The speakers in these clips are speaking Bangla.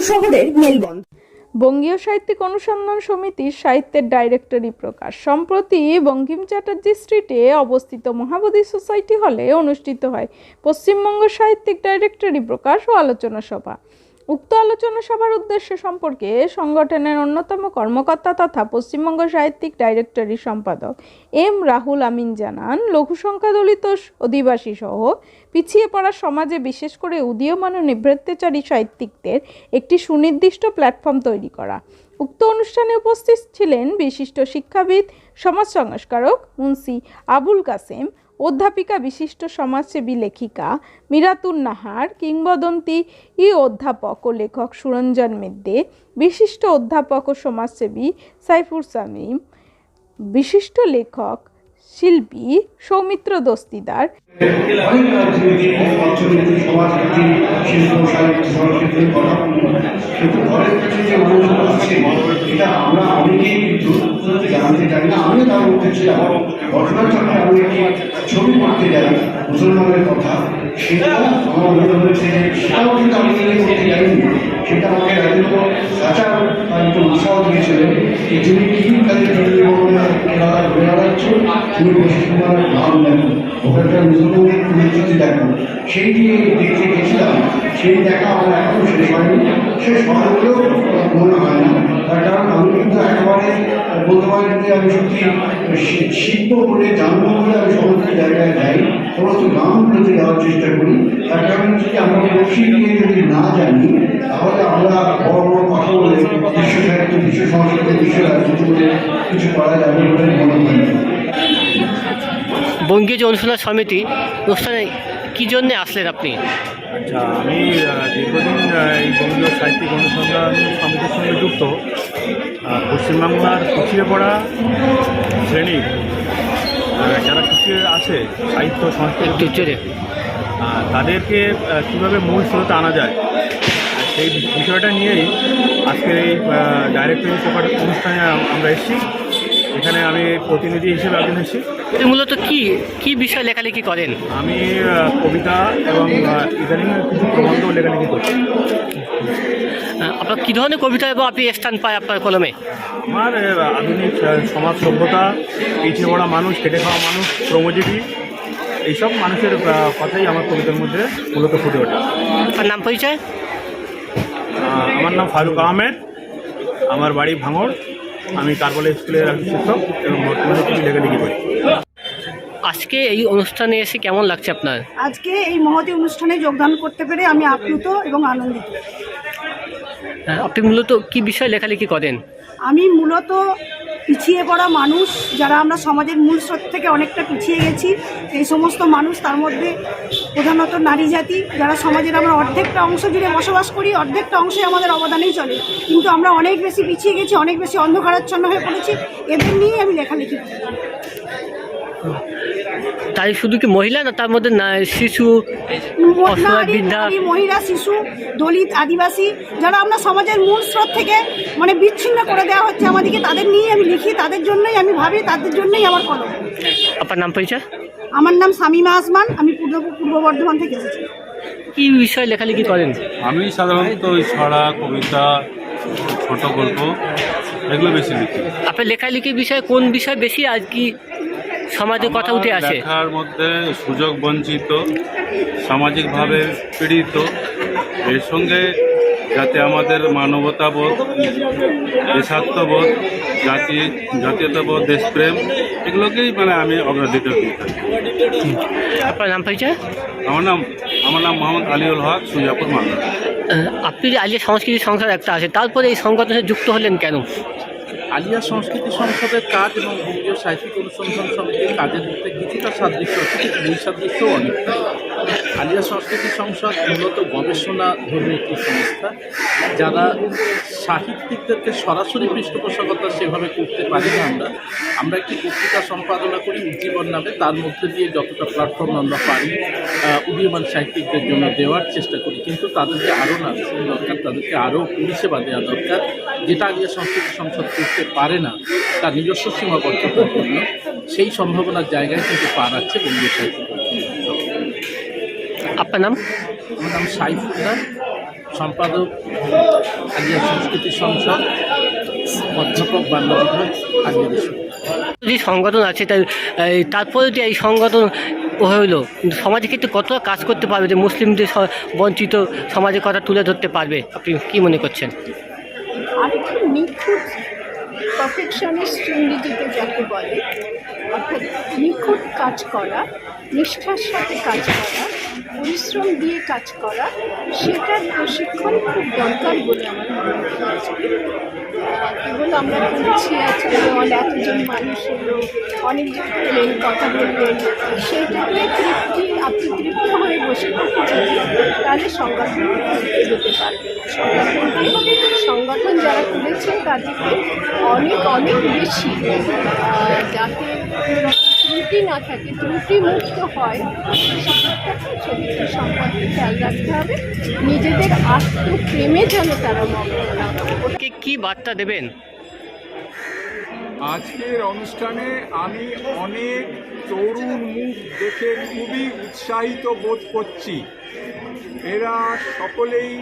শহরের বঙ্গীয় সাহিত্যিক অনুসন্ধান সমিতির সাহিত্যের ডাইরেক্টরি প্রকাশ সম্প্রতি বঙ্কিম চ্যাটার্জি স্ট্রিটে অবস্থিত মহাবোধি সোসাইটি হলে অনুষ্ঠিত হয় পশ্চিমবঙ্গ সাহিত্যিক ডাইরেক্টরি প্রকাশ ও আলোচনা সভা। উক্ত আলোচনা সভার উদ্দেশ্য সম্পর্কে সংগঠনের অন্যতম কর্মকর্তা তথা পশ্চিমবঙ্গ সাহিত্যিক ডাইরেক্টরি সম্পাদক এম রাহুল আমিন জানান, লঘু সংখ্যা দলিত অধিবাসী সহ পিছিয়ে পড়া সমাজে বিশেষ করে উদীয়মান ও সাহিত্যিকদের একটি সুনির্দিষ্ট প্ল্যাটফর্ম তৈরি করা। উক্ত অনুষ্ঠানে উপস্থিত ছিলেন বিশিষ্ট শিক্ষাবিদ, সমাজ সংস্কারক মুন্সি আবুল কাসেম অধ্যাপিকা বিশিষ্ট সমাজসেবী লেখিকা মিরাতুন নাহার, কিংবদন্তি ই অধ্যাপক ও লেখক সুরঞ্জন মেদ্দে, বিশিষ্ট অধ্যাপক ও সমাজসেবী সাইফুর সামিম, বিশিষ্ট লেখক শিল্পী সৌমিত্র দস্তিদার। অনেক রাজনীতি সমাজনীতি শিল্প, সাহিত্য কথা কিন্তু ঘরের কাছে যে মানুষগুলো আছে এটা আমরা অনেকেই কিন্তু জানতে চাই না তার মধ্যে ছিলাম আমি একটি ছবি করতে যাই মুসলমানের কথা সেটা আমার সেটা আমাকে একটু উৎসাহ দিয়েছিলেন তুমি দেখতে গেছিলাম সেই দেখা আমার এখনও শেষ হয়নি। শেষ হবে বলেও মনে হয় না। তার কারণ আমি কিন্তু একেবারে বলতে পারেন যে আমি সত্যি শি- শিখব বলে, জানব বলে আমি সমস্ত জায়গায় যাই। সমস্ত গ্রামগুলোতে যাওয়ার চেষ্টা করি। তার কারণ যদি আমরা বসি নিয়ে যদি না জানি, তাহলে আমরা বড় বড় কথা বলে বিশ্ব সাহিত্য বিশ্ব সংস্কৃতি বিশ্ব রাজনীতি বলে কিছু করা যাবে বলে মনে হয় না। বঙ্গীয় অনুশীলন সমিতি অনুষ্ঠানে কী জন্যে আসলেন আপনি? আচ্ছা আমি দীর্ঘদিন এই বঙ্গীয় সাহিত্যিক অনুসন্ধান সমিতির সঙ্গে যুক্ত পশ্চিমবাংলার পিছিয়ে পড়া শ্রেণি যারা পিছিয়ে আছে সাহিত্য সংস্কৃতি তাদেরকে কীভাবে মূল স্রোতে আনা যায় সেই বিষয়টা নিয়েই আজকের এই ডাইরেক্টরি পেপার অনুষ্ঠানে আমরা এসেছি। এখানে আমি প্রতিনিধি হিসেবে আগে এসেছি আপনি মূলত কি কি বিষয় লেখালেখি করেন? আমি কবিতা এবং ইদানিং কিছু প্রবন্ধ লেখালেখি করছি। আপনার কী ধরনের কবিতা এবং আপনি স্থান পায় আপনার কলমে? আমার আধুনিক সমাজ সভ্যতা পিছিয়ে পড়া মানুষ খেটে খাওয়া মানুষ শ্রমজীবী এইসব মানুষের কথাই আমার কবিতার মধ্যে মূলত ফুটে ওঠে। আপনার নাম পরিচয়? আমার নাম ফারুক আহমেদ। আমার বাড়ি ভাঙড়। আমি কারবালা স্কুলের একজন শিক্ষক এবং বর্তমানে কিছু লেখালেখি করি। আজকে এই অনুষ্ঠানে এসে কেমন লাগছে আপনার? আজকে এই মহতি অনুষ্ঠানে যোগদান করতে পেরে আমি আপ্লুত এবং আনন্দিত। আহ, আপনি মূলত কি বিষয়ে লেখালেখি করেন? আমি মূলত পিছিয়ে পড়া মানুষ, যারা আমরা সমাজের মূল স্রোত থেকে অনেকটা পিছিয়ে গেছি, এই সমস্ত মানুষ, তার মধ্যে প্রধানত নারী জাতি, যারা সমাজের আমরা অর্ধেকটা অংশ জুড়ে বসবাস করি, অর্ধেকটা অংশে আমাদের অবদানেই চলে। কিন্তু আমরা অনেক বেশি পিছিয়ে গেছি, অনেক বেশি অন্ধকারাচ্ছন্ন হয়ে পড়েছি। এদের নিয়েই আমি লেখালেখি করি। তাই শুধু কি মহিলা না তার মধ্যে না শিশু অসহায় নারী, বৃদ্ধা। মহিলা শিশু দলিত আদিবাসী যারা আমরা সমাজের মূল স্রোত থেকে মানে বিচ্ছিন্ন করে দেওয়া হচ্ছে আমাদেরকে তাদের নিয়েই আমি লিখি তাদের জন্যই আমি ভাবি তাদের জন্যই আমার কলম। আপনার নাম পরিচয়? আমার নাম শামিমা আসমান আমি পূর্ব পূর্ব বর্ধমান থেকে এসেছি। কি বিষয় লেখালেখি করেন? আমি সাধারণত ওই ছড়া কবিতা ছোট গল্প এগুলো বেশি লিখি। আপনার লেখালেখির বিষয়ে কোন বিষয় বেশি আজ কি সমাজে কথা উঠে আসে। লেখার মধ্যে সুযোগ বঞ্চিত সামাজিকভাবে পীড়িত এর সঙ্গে যাতে আমাদের মানবতাবোধ দেশাত্মবোধ জাতি জাতীয়তাবোধ দেশপ্রেম এগুলোকেই মানে আমি অগ্রাধিকার থাকি আপনার নাম পরিচয় আমার নাম আমার নাম মোহাম্মদ আলিউল হক সুজাপুর মালদা। আপনি যে আলিয়া সংস্কৃতি সংসার একটা আছে তারপরে এই সংগঠনে যুক্ত হলেন কেন? আলিয়া সংস্কৃতি সংসদের কাজ এবং বঙ্গীয় সাহিত্যিক অনুসন্ধান সমিতির কাজের মধ্যে কিছুটা সাদৃশ্য আছে, কিন্তু মূল সাদৃশ্য অনেকটাই আলিয়া সংস্কৃতি সংসদ মূলত গবেষণা ধর্মী একটি সংস্থা, যারা সাহিত্যিকদেরকে সরাসরি পৃষ্ঠপোষকতা সেভাবে করতে পারি না আমরা। আমরা একটি পত্রিকা সম্পাদনা করি উজ্জীবন নামে, তার মধ্যে দিয়ে যতটা প্ল্যাটফর্ম আমরা পারি উদীয়মান সাহিত্যিকদের জন্য দেওয়ার চেষ্টা করি। কিন্তু তাদেরকে আরও নার্সিং দরকার, তাদেরকে আরও পরিষেবা দেওয়া দরকার। যেটা আলিয়া সংস্কৃতি সংসদ করতে পারে না তার নিজস্ব সীমাবদ্ধতার জন্য সেই সম্ভাবনার জায়গায় কিন্তু পা রাখছে বঙ্গীয় সাহিত্য আপনার নাম? আমার নাম সাইফুল্লাহ সম্পাদক আলিয়া সংস্কৃতি সংসদ অধ্যাপক বাংলা বিভাগ আলিয়া যে সংগঠন আছে তাই তারপরে যে এই সংগঠন হইল কিন্তু সমাজে কিন্তু কতটা কাজ করতে পারবে যে মুসলিমদের বঞ্চিত সমাজের কথা তুলে ধরতে পারবে? আপনি কি মনে করছেন? আরেকটু নিখুঁত পারফেকশনিস্ট ইংরেজিতে যাকে বলে, অর্থাৎ নিখুঁত কাজ করা, নিষ্ঠার সাথে কাজ করা, পরিশ্রম দিয়ে কাজ করা, সেটার প্রশিক্ষণ খুব দরকার বলে আমার মনে হয় কেবল আমরা করেছি আজকে এতজন মানুষ এলো অনেকজন কথা বললেন সেইটাতে তৃপ্তি আপনি তৃপ্ত হয়ে বসে থাকতে তাহলে সংগঠন এগোতে পারবে সংগঠন যারা করেছেন তাদেরকে অনেক অনেক বেশি যাতে ত্রুটি না থাকে ত্রুটি মুক্ত হয় চরিত্র সম্পর্কে খেয়াল রাখতে হবে। নিজেদের আত্মপ্রেমে যেন তারা মগ্ন। কি বার্তা দেবেন? আজকের অনুষ্ঠানে আমি অনেক তরুণ মুখ দেখে খুবই উৎসাহিত বোধ করছি। এরা সকলেই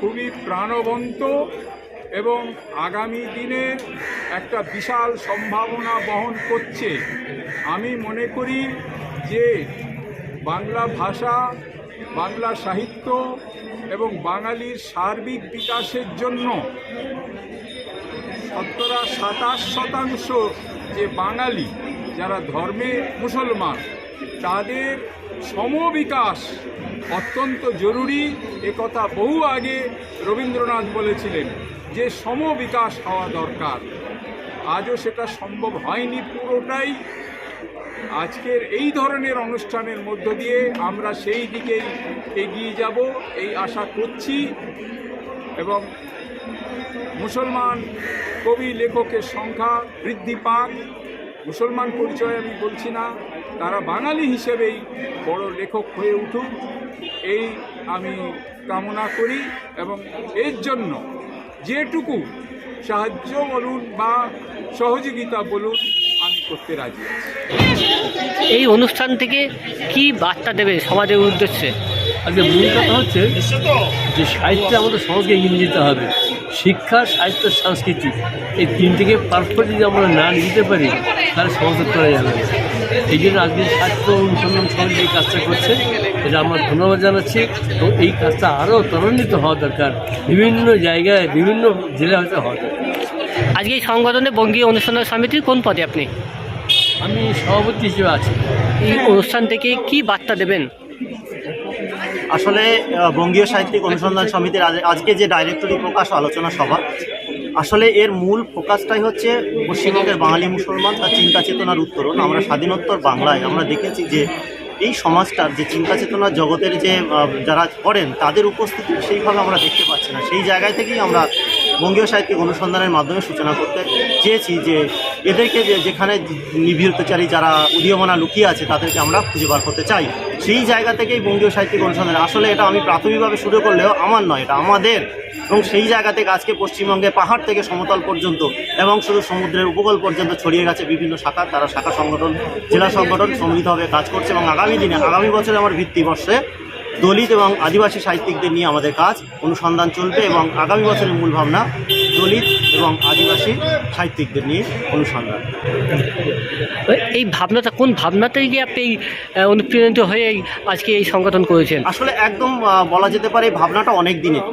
খুবই প্রাণবন্ত এবং আগামী দিনে একটা বিশাল সম্ভাবনা বহন করছে। আমি মনে করি যে বাংলা ভাষা, বাংলা সাহিত্য এবং বাঙালির সার্বিক বিকাশের জন্য শতকরা সাতাশ শতাংশ যে বাঙালি, যারা ধর্মে মুসলমান, তাদের সমবিকাশ অত্যন্ত জরুরি। কথা বহু আগে রবীন্দ্রনাথ বলেছিলেন যে সমবিকাশ হওয়া দরকার। আজও সেটা সম্ভব হয়নি পুরোটাই। আজকের এই ধরনের অনুষ্ঠানের মধ্য দিয়ে আমরা সেই দিকেই এগিয়ে যাব, এই আশা করছি। এবং মুসলমান কবি লেখকের সংখ্যা বৃদ্ধি পাক। মুসলমান পরিচয় আমি বলছি না তারা বাঙালি হিসেবেই বড় লেখক হয়ে উঠুক। এই আমি কামনা করি এবং এর জন্য যেটুকু সাহায্য বলুন বা সহযোগিতা বলুন আমি করতে রাজি এই অনুষ্ঠান থেকে কি বার্তা দেবে সমাজের উদ্দেশ্যে? আজকে মূল কথা হচ্ছে যে সাহিত্যে আমাদের সমাজকে এগিয়ে হবে। শিক্ষা সাহিত্য সংস্কৃতি এই তিনটিকে পারফেক্ট যদি আমরা না নিয়ে যেতে পারি তাহলে সমাজ করা যাবে। এই জন্য আজকে সাহিত্য অনুসন্ধান সমিতি এই কাজটা করছে। এটা আমরা ধন্যবাদ জানাচ্ছি এবং এই কাজটা আরও ত্বরান্বিত হওয়া দরকার। বিভিন্ন জায়গায় বিভিন্ন জেলা হতে হওয়া দরকার। আজকে এই সংগঠনে বঙ্গীয় অনুসন্ধান সমিতির কোন পদে আপনি? আমি সভাপতি হিসেবে আছি। এই অনুষ্ঠান থেকে কি বার্তা দেবেন? আসলে বঙ্গীয় সাহিত্যিক অনুসন্ধান সমিতির আজ- আজকে যে ডাইরেক্টরি প্রকাশ, আলোচনা সভা, আসলে এর মূল ফোকাসটাই হচ্ছে পশ্চিমবঙ্গের বাঙালি মুসলমান তার চিন্তা চেতনার উত্তরণ। আমরা স্বাধীনোত্তর বাংলায় আমরা দেখেছি যে এই সমাজটার যে চিন্তা চেতনার জগতের যে যারা করেন, তাদের উপস্থিতি সেইভাবে আমরা দেখতে পাচ্ছি না। সেই জায়গায় থেকেই আমরা বঙ্গীয় সাহিত্যিক অনুসন্ধানের মাধ্যমে সূচনা করতে চেয়েছি যে এদেরকে যেখানে নিভৃতচারী যারা উদীয়মানা লুকিয়ে আছে, তাদেরকে আমরা খুঁজে বার করতে চাই। সেই জায়গা থেকেই বঙ্গীয় সাহিত্যিক অনুসন্ধান আসলে এটা আমি প্রাথমিকভাবে শুরু করলেও আমার নয়, এটা আমাদের। এবং সেই জায়গা থেকে আজকে পশ্চিমবঙ্গে পাহাড় থেকে সমতল পর্যন্ত এবং শুধু সমুদ্রের উপকূল পর্যন্ত ছড়িয়ে গেছে বিভিন্ন শাখা। তারা শাখা সংগঠন, জেলা সংগঠন সম্মিলিতভাবে কাজ করছে এবং আগামী দিনে আগামী বছরে আমার ভিত্তিবর্ষে দলিত এবং আদিবাসী সাহিত্যিকদের নিয়ে আমাদের কাজ অনুসন্ধান চলবে এবং আগামী বছরের মূল ভাবনা দলিত এবং আদিবাসী সাহিত্যিকদের নিয়ে অনুসন্ধান। এই ভাবনাটা কোন ভাবনাতে গিয়ে আপনি অনুপ্রাণিত হয়ে আজকে এই সংগঠন করেছেন? আসলে একদম বলা যেতে পারে এই ভাবনাটা অনেক দিনের।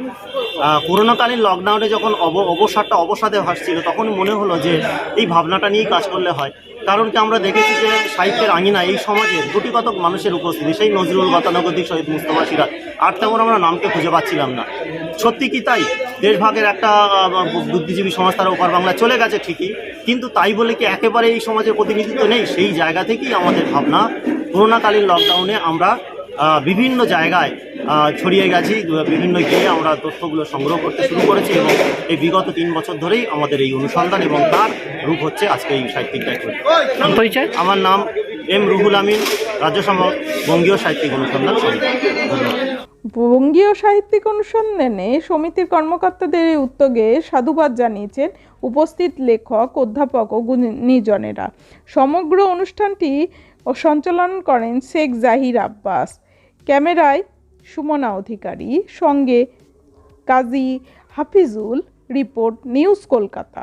করোনাকালীন লকডাউনে যখন অব অবসাদটা অবসাদে ভাসছিল, তখন মনে হলো যে এই ভাবনাটা নিয়েই কাজ করলে হয়। কারণ কি আমরা দেখেছি যে সাহিত্যের আঙিনা এই সমাজে গুটি কতক মানুষের উপস্থিতি, সেই নজরুল গতানুগতিক শহীদ মুস্তফা সিরাজ। আর তেমন আমরা নামকে খুঁজে পাচ্ছিলাম না। সত্যি কি তাই? দেশভাগের একটা বুদ্ধিজীবী সমাজ তারা ওপার বাংলা চলে গেছে ঠিকই, কিন্তু তাই বলে কি একেবারে এই সমাজের প্রতিনিধিত্ব নেই? সেই জায়গা থেকেই আমাদের ভাবনা, করোনাকালীন লকডাউনে আমরা বিভিন্ন জায়গায় ছড়িয়ে গেছি। বিভিন্ন গিয়ে আমরা তথ্যগুলো সংগ্রহ করতে শুরু করেছি এবং এই বিগত তিন বছর ধরেই আমাদের এই অনুসন্ধান এবং তার রূপ হচ্ছে আজকে এই সাহিত্যিক পরিচয়? আমার নাম এম রুহুল আমিন রাজ্য বঙ্গীয় সাহিত্যিক অনুসন্ধান বঙ্গীয় সাহিত্যিক অনুসন্ধানে সমিতির কর্মকর্তাদের এই উদ্যোগে সাধুবাদ জানিয়েছেন উপস্থিত লেখক অধ্যাপক ও গুণীজনেরা। সমগ্র অনুষ্ঠানটি ও সঞ্চালন করেন শেখ জাহির আব্বাস। ক্যামেরায় সুমনা অধিকারী সঙ্গে কাজী হাফিজুল রিপোর্ট নিউজ কলকাতা।